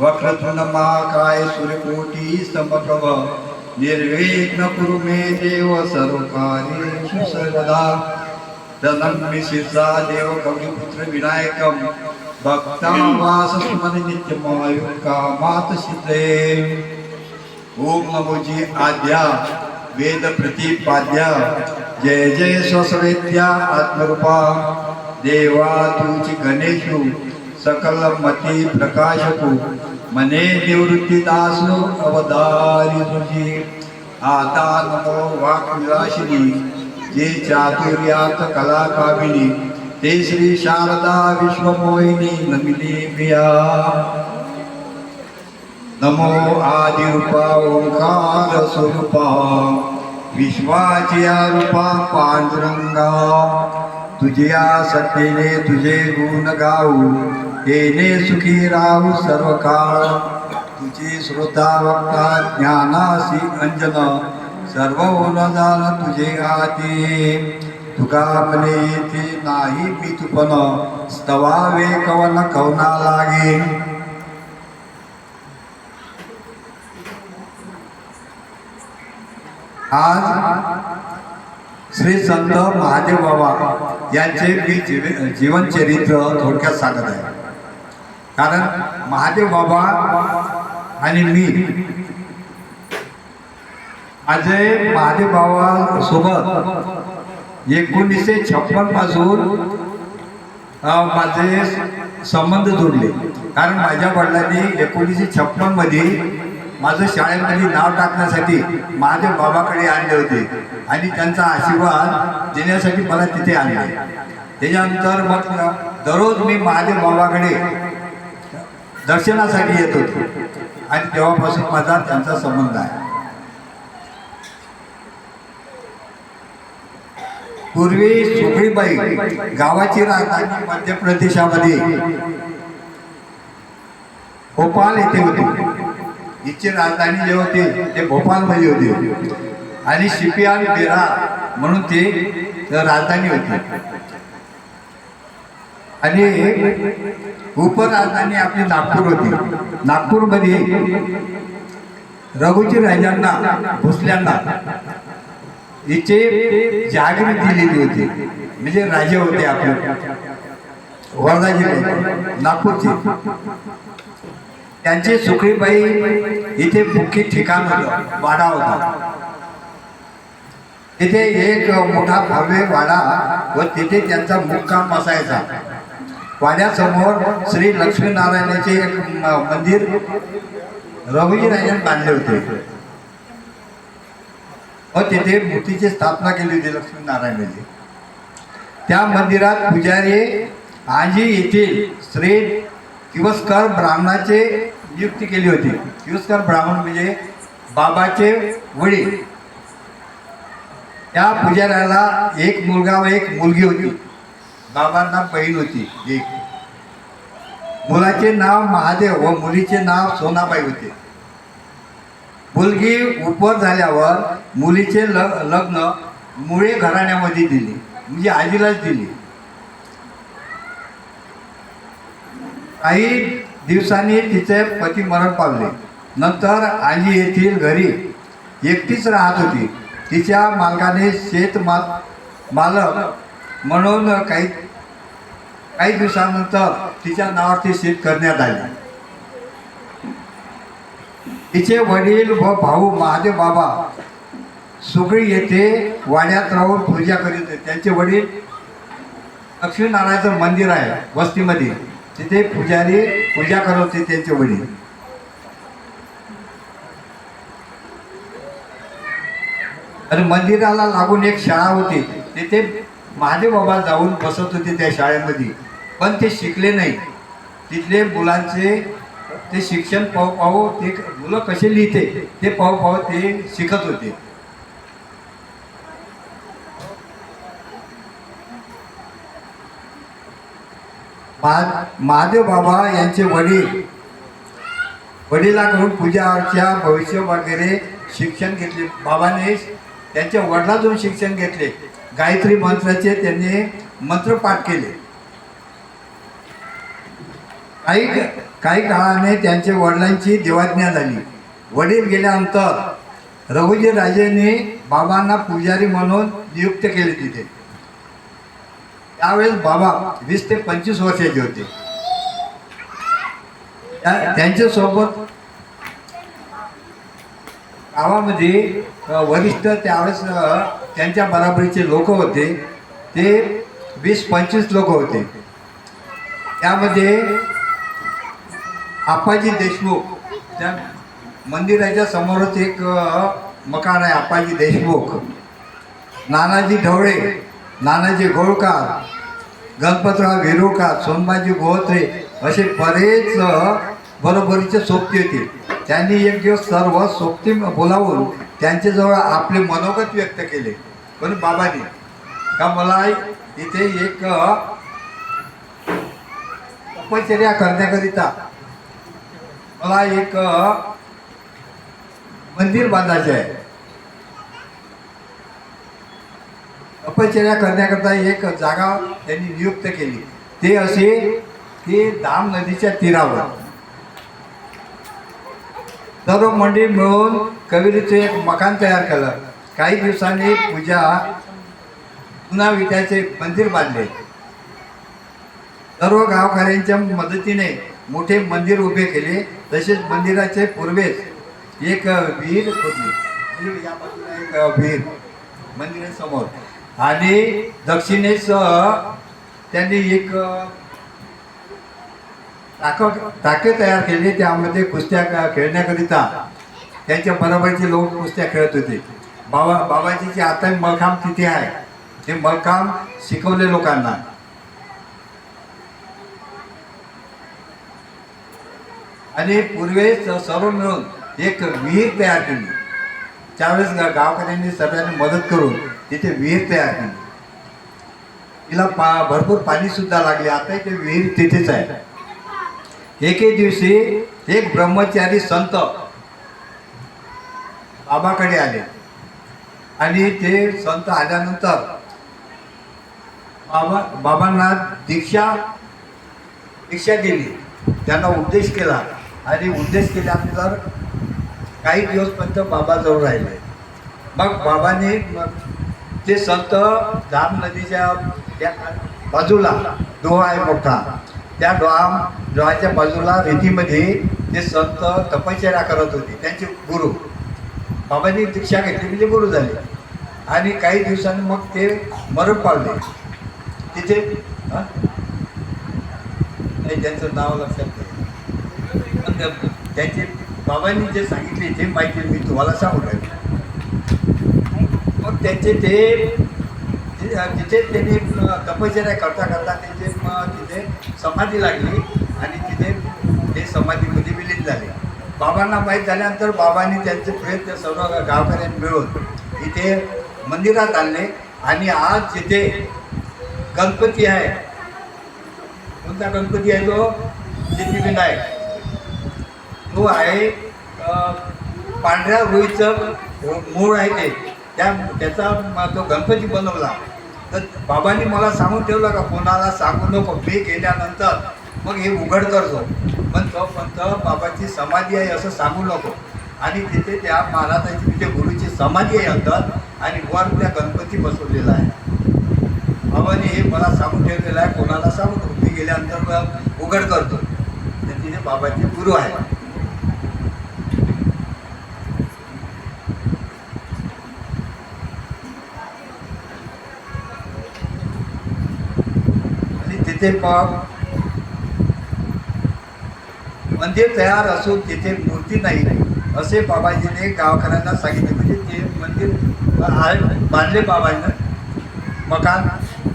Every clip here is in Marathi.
वक्रतुंड महाकाय सूर्यकोटी समप्रभ निर्विघ्न कुरु मे देव सर्वकार्येषु सर्वदा। प्रणम्य शिरसा देव गौरीपुत्र विनायकम भक्तावास सुमन नित्यमायु कामात सिद्धे। ओम नमोजी आद्या वेद प्रतिपाद्या जय जय स्वसवेत्या आत्मरूपा। देवा तुझी गणेशू सकल मती प्रकाशकू मने निवृत्ती दासो अवधारी तुझी आता नमो निराशिनी जे चातुर्यात कला कामिनी ते श्री शारदा विश्वमोहिनी नमिनी प्रिया. नमो आदिरूपा ओंकार स्वरूपा विश्वाची रूपा पांडुरंगा. तुझ्या सत्तेने तुझे गुण गाऊ. येणे सुखी राहू सर्व काळ. तुझी श्रोता वक्ता ज्ञानासी अंजन. सर्व ओनदान तुझे आती तुका आपले येथे नाही मी तुपन. स्तवावे कवन कवना लागे. आज श्री संत महादेव बाबा यांचे मी जीव जीवनचरित्र थोडक्यात सांगत आहे. कारण महादेव बाबा आणि मी माझे महादेव बाबा सोबत एकोणीसशे छप्पनपासून माझे संबंध जोडले. कारण माझ्या वडिलांनी एकोणीसशे छप्पनमध्ये माझं शाळेमध्ये नाव टाकण्यासाठी महादेव बाबाकडे आणले होते. आणि त्यांचा आशीर्वाद देण्यासाठी मला तिथे आणले. त्याच्यानंतर मग दररोज मी महादेव बाबाकडे दर्शनासाठी येत होतो. आणि तेव्हापासून माझा त्यांचा संबंध आहे. पूर्वी सुखळीबाई गावाची राजधानी मध्य प्रदेशामध्ये भोपाळ येथे होती. हिची राजधानी जे होती ते भोपाळमध्ये होते. आणि शिपियाल बेरार म्हणून ते राजधानी होती. आणि उपराजधानी आपली नागपूर होती. नागपूरमध्ये रघुजी राजांना भोसल्यांना हिचे जागीर दिलेली होती. म्हणजे राजे होते आपले. वर्धा जिल्ह्यात नागपूरचे. त्यांचे सुखीबाई इथे मुख्य ठिकाण होतं वाडा होता. तिथे एक मोठा भव्य वाडा व तिथे त्यांचा मुक्काम असायचा. वाड्यासमोर श्री लक्ष्मीनारायणाचे एक मंदिर रघुजी बांधले होते. व तिथे मूर्तीची स्थापना केली होती लक्ष्मीनारायणाची. त्या मंदिरात पुजारी आजी येथील श्री किवस्कर ब्राह्मणाचे नियुक्ती केली होती. किवस्कर ब्राह्मण म्हणजे बाबाचे वडील. त्या पुजाऱ्याला एक मुलगा व एक मुलगी होती. बाबांना बहीण होती. एक. मुलाचे नाव महादेव व मुलीचे नाव सोनाबाई होते. मुलगी उपर झाल्यावर मुलीचे लग्न मुळे घराण्यामध्ये दिले. म्हणजे आजीलाच दिली. काही दिवसांनी तिचे पती मरण पावले. नंतर आजी येथील घरी एकटीच राहत होती. तिच्या मालकाने शेतमाल मालक म्हणून काही काही दिवसानंतर तिच्या नावावरती शेत करण्यात आले. तिचे वडील व भाऊ महादेव बाबा सुगळी येथे वाड्यात राहून पूजा करीत होते. त्यांचे वडील लक्ष्मीनारायणाचं मंदिर आहे वस्तीमध्ये. तिथे पुजारी पूजा करत होते त्यांचे वडील. आणि मंदिराला लागून एक शाळा होती. तिथे महादेव बाबा जाऊन बसत होते त्या शाळेमध्ये. पण ते शिकले नाही. तिथले मुलांचे ते शिक्षण पाहू पाहू ते मुलं कसे लिहिते ते पाहू पाहू ते शिकत होते. महादेव बाबा यांचे वडील. वडिलाकडून पूजा अर्चा भविष्य वगैरे शिक्षण घेतले. बाबाने त्यांच्या वडिलातून शिक्षण घेतले. गायत्री मंत्राचे त्यांनी मंत्रपाठ केले. काही काही काळाने त्यांच्या वडिलांची देवाज्ञा झाली. वडील गेल्यानंतर रघुजी राजेंनी बाबांना पुजारी म्हणून नियुक्त केले तिथे. त्यावेळेस बाबा वीस ते पंचवीस वर्षाचे होते. त्या- त्यांच्यासोबत गावामध्ये वरिष्ठ त्यावेळेस त्यांच्या बराबरीचे लोक होते. ते वीस पंचवीस लोक होते. त्यामध्ये आप्पाजी देशमुख त्या मंदिराच्या समोरच एक मकान आहे आप्पाजी देशमुख. नानाजी ढवळे नानाजी गोळकार गणपतराव विरुकार सोनबाजी गोत्रे असे बरेच बरोबरीचे सोबती होते. त्यांनी एक दिवस सर्व सोबती बोलावून त्यांच्याजवळ आपले मनोगत व्यक्त केले. पण बाबांनी का मला इथे एक उपचर्या तपश्चर्या करण्याकरिता मला एक मंदिर बांधायचे आहे. तपश्चर्या करण्याकरता एक जागा त्यांनी नियुक्त केली. ते असे की दाम नदीच्या तीरावर. सर्व मंडळी मिळून कविरीचं एक मकान तयार केलं. काही दिवसांनी पूजा पुन्हा विट्याचे मंदिर बांधले. सर्व गावकऱ्यांच्या मदतीने मोठे मंदिर उभे केले. तसेच मंदिराचे पूर्वेस एक विहीर खोदली. या बाजूला एक विहीर मंदिरासमोर. आणि दक्षिणेस त्यांनी एक टाक टाके तयार केले. त्यामध्ये कुस्त्या खेळण्याकरिता त्यांच्या बरोबरचे लोक कुस्त्या खेळत होते. बाबा बाबाजी जे आता मलखांब तिथे आहे. ते मलखांब शिकवले लोकांना. आणि पूर्वेस सर्व मिळून एक विहीर तयार केली. त्यावेळेस गावकऱ्यांनी सगळ्यांनी मदत करून तिथे विहीर तयार केली. तिला पा भरपूर पाणी सुद्धा लागले. आता ते विहीर तिथेच आहे. एके दिवशी एक ब्रह्मचारी संत बाबाकडे आले. आणि ते संत आल्यानंतर बाबा बाबांना दीक्षा दीक्षा दिली त्यांना उपदेश केला. आणि उपदेश केल्यानंतर काही दिवसपर्यंत बाबाजवळ राहिले. मग बाबाने ते संत धाम नदीच्या त्या बाजूला डोहा आहे मोठा. त्या डोहा डोहाच्या बाजूला रेतीमध्ये ते संत तपश्चर्या करत होते त्यांचे गुरु. बाबांनी दीक्षा घेतली म्हणजे गुरु झाले. आणि काही दिवसांनी मग ते मरण पावले. तिथे नाही त्यांचं नाव लक्षात त्यांचे बाबांनी जे सांगितले ते माहिती मी तुम्हाला सांगू राहिलो. त्यांचे ते तिथे त्यांनी तपश्चर्या करता करता त्यांचे मग तिथे समाधी लागली आणि तिथे ते समाधीमध्ये विलीन झाले. बाबांना माहीत झाल्यानंतर बाबांनी त्यांचे प्रयत्न सर्व गावकऱ्यांनी मिळून इथे मंदिरात आणले आणि आज जिथे गणपती आहे कोणता गणपती आहे तो? सिद्धिविनायक तो आहे पांढऱ्या रुईचं मूळ आहे ते. त्या त्याचा तो गणपती बनवला. तर बाबांनी मला सांगून ठेवलं का कोणाला सांगू नको मी गेल्यानंतर मग हे उघड करतो. पण तो पंत बाबाची समाधी आहे असं सांगू नको. आणि तिथे त्या महाराजाची तिथे गुरुची समाधी आहे अंतर आणि वर त्या गणपती बसवलेला आहे. बाबांनी हे मला सांगून ठेवलेलं आहे कोणाला सांगू नको. मी गेल्यानंतर मग उघड करतो. तर तिथे बाबाचे गुरु आहे आणि तिथे पाप मंदिर तयार असून तिथे मूर्ती नाही. असे बाबाजीने गावकऱ्यांना सांगितले. म्हणजे ते मंदिर आहे बांधले बाबांना मकान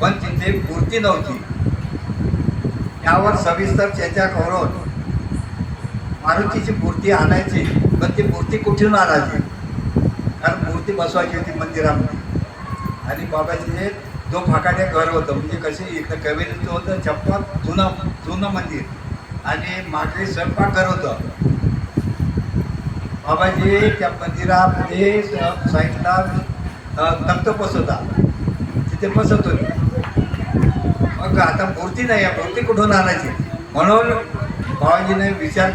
पण तिथे मूर्ती नव्हती. यावर सविस्तर चर्चा करून मारुतीची मूर्ती आणायची पण ती मूर्ती कुठून आणायची? कारण मूर्ती बसवायची होती मंदिरामध्ये. आणि बाबाजीने जो फाकाटे घर होतं म्हणजे कसे इथं कवेरीचं होतं छप्पन जुनं जुनं मंदिर. आणि मागे स्वयंपाकघर होतं. बाबाजी त्या मंदिरामध्ये साईडला अ, बसवता तिथे बसत होते मग आता मूर्ती नाही आहे मूर्ती कुठून आणायची? म्हणून बाबाजीने विचार